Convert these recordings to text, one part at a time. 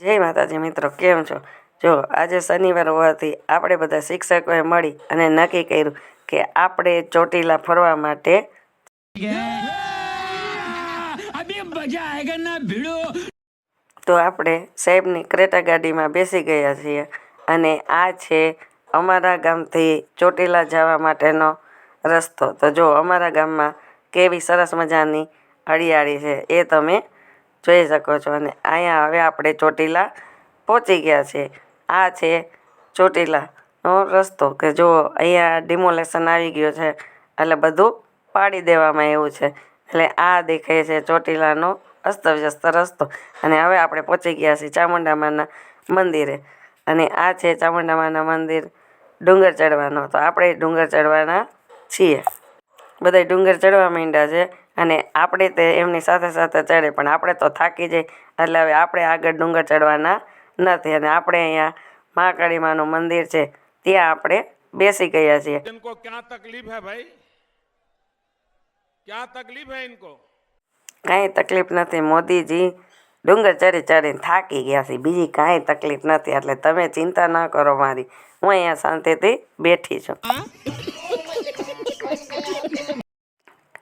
જય માતાજી મિત્રો, કેમ છો? જો, આજે શનિવાર હોવાથી આપણે બધા શિક્ષકોએ મળી અને નક્કી કર્યું કે આપણે ચોટીલા ફરવા માટે તો આપણે સાહેબની ક્રેટા ગાડીમાં બેસી ગયા છીએ અને આ છે અમારા ગામથી ચોટીલા જવા માટેનો રસ્તો. તો જો, અમારા ગામમાં કેવી સરસ મજાની હરિયાળી છે, એ તમે જોઈ શકો છો. અને અહીંયા હવે આપણે ચોટીલા પહોંચી ગયા છે. આ છે ચોટીલાનો રસ્તો કે જો અહીંયા ડિમોલેશન આવી ગયો છે, એટલે બધું પાડી દેવામાં એવું છે. એટલે આ દેખાય છે ચોટીલાનો અસ્તવ્યસ્ત રસ્તો. અને હવે આપણે પહોંચી ગયા છીએ ચામુંડામાના મંદિરે. અને આ છે ચામુંડામાના મંદિર ડુંગર ચડવાનો તો આપણે ડુંગર ચડવાના છીએ. બધાય ડુંગર ચડવા માંડ્યા છે અને આપણે તે એમની સાથે સાથે ચડે પણ આપણે તો થાકી જઈ એટલે હવે આપણે આગળ ડુંગર ચડવાના નથી અને આપણે અહીંયા મહાકાળી માનું મંદિર છે ત્યાં આપણે બેસી ગયા છીએ. ઇनको ક્યાં તકલીફ હે ભાઈ ક્યાં તકલીફ હે ઇનકો કાંઈ તકલીફ નથી મોદીજી ડુંગર ચડી ચડીને થાકી ગયા છે બીજી કાંઈ તકલીફ નથી એટલે તમે ચિંતા ન કરો મારી. હું અહીંયા શાંતિથી બેઠી છું.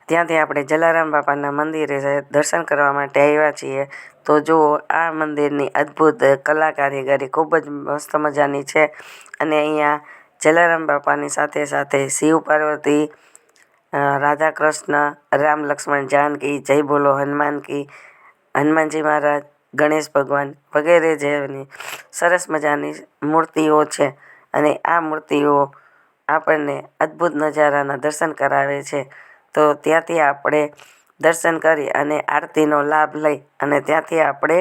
ત્યાંથી આપણે જલારામ બાપાના મંદિરે દર્શન કરવા માટે આવ્યા છીએ. તો જુઓ, આ મંદિરની અદ્ભુત કલા કારીગરી ખૂબ જ મસ્ત મજાની છે. અને અહીંયા જલારામ બાપાની સાથે સાથે શિવ પાર્વતી રાધા કૃષ્ણ રામ લક્ષ્મણ જાનકી, જય બોલો હનુમાન કી હનુમાનજી મહારાજ, ગણેશ ભગવાન વગેરે જેની સરસ મજાની મૂર્તિઓ છે. અને આ મૂર્તિઓ આપણને અદ્ભુત નજારાના દર્શન કરાવે છે. તો ત્યાંથી આપણે દર્શન કરી અને આરતીનો લાભ લઈ અને ત્યાંથી આપણે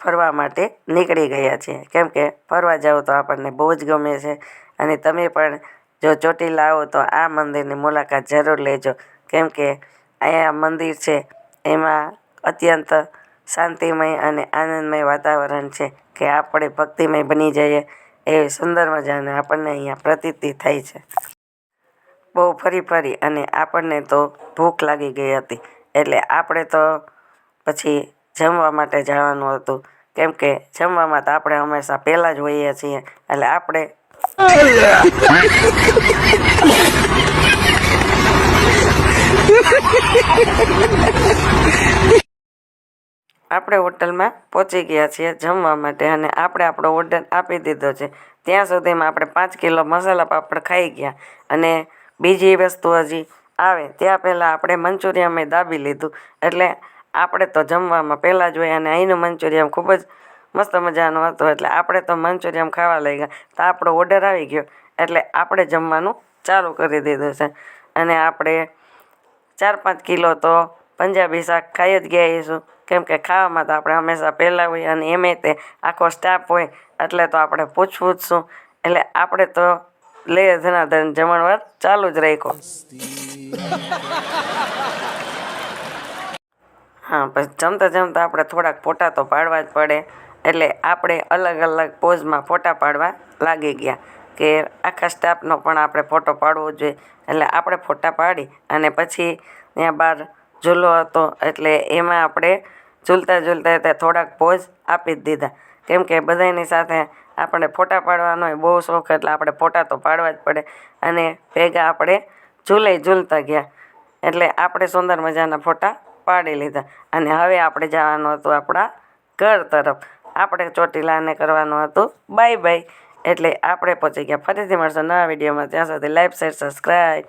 ફરવા માટે નીકળી ગયા છીએ. કેમ કે ફરવા જાઓ તો આપણને બહુ જ ગમે છે અને તમે પણ જો ચોટીલા આવો તો આ મંદિરની મુલાકાત જરૂર લેજો. કેમ કે અહીંયા મંદિર છે, એમાં અત્યંત શાંતિમય અને આનંદમય વાતાવરણ છે કે આપણે ભક્તિમય બની જઈએ એવી સુંદર મજાને આપણને અહીંયા પ્રતીતિ થાય છે. બહુ ફરી ફરી અને આપણને તો ભૂખ લાગી ગઈ હતી. એટલે આપણે તો પછી જમવા માટે જવાનું હતું. કેમ કે જમવામાં તો આપણે હંમેશા પહેલાં જ હોઈએ છીએ. એટલે આપણે આપણે હોટલમાં પહોંચી ગયા છીએ જમવા માટે અને આપણે આપણો ઓર્ડર આપી દીધો છે. ત્યાં સુધીમાં આપણે પાંચ કિલો મસાલા પાપડ ખાઈ ગયા અને બીજી વસ્તુ હજી આવે, ત્યાં પહેલાં આપણે મંચુરિયન મેં દાબી લીધું. એટલે આપણે તો જમવામાં પહેલાં જ હોય અને અહીંનું મંચુરિયન ખૂબ જ મસ્ત મજાનું હતું. એટલે આપણે તો મંચુરિયન ખાવા લઈ ગયા. તો આપણો ઓર્ડર આવી ગયો. એટલે આપણે જમવાનું ચાલુ કરી દીધું છે. અને આપણે ચાર પાંચ કિલો તો પંજાબી શાક ખાઈ જ ગયા હઈશું. કેમ કે ખાવામાં તો આપણે હંમેશા પહેલાં હોય અને એમે તે આખો સ્ટાફ હોય. એટલે તો આપણે પૂછવું જ શું. એટલે આપણે તો લે ધનાધન જમણવાર ચાલુ જ રાખ્યો. હા, પછી જમતા જમતા આપણે થોડાક ફોટા તો પાડવા જ પડે. એટલે આપણે અલગ અલગ પોઝમાં ફોટા પાડવા લાગી ગયા કે આખા સ્ટાફનો પણ આપણે ફોટો પાડવો જોઈએ. એટલે આપણે ફોટા પાડી અને પછી ત્યાં બહાર ઝૂલો હતો. એટલે એમાં આપણે ઝૂલતા ઝૂલતા થોડાક પોઝ આપી જ દીધા. કેમ કે બધાની સાથે આપણે ફોટા પાડવાનો હોય બહુ શોખ એટલે આપણે ફોટા તો પાડવા જ પડે. અને ભેગા આપણે ઝૂલે ઝૂલતા ગયા. એટલે આપણે સુંદર મજાના ફોટા પાડી લીધા. અને હવે આપણે જવાનું હતું આપણા ઘર તરફ. આપણે ચોટીલાને કરવાનું હતું બાય બાય. એટલે આપણે પહોંચી ગયા. ફરીથી મળશું નવા વિડીયોમાં. ત્યાં સુધી લાઈક, શેર, સબસ્ક્રાઈબ.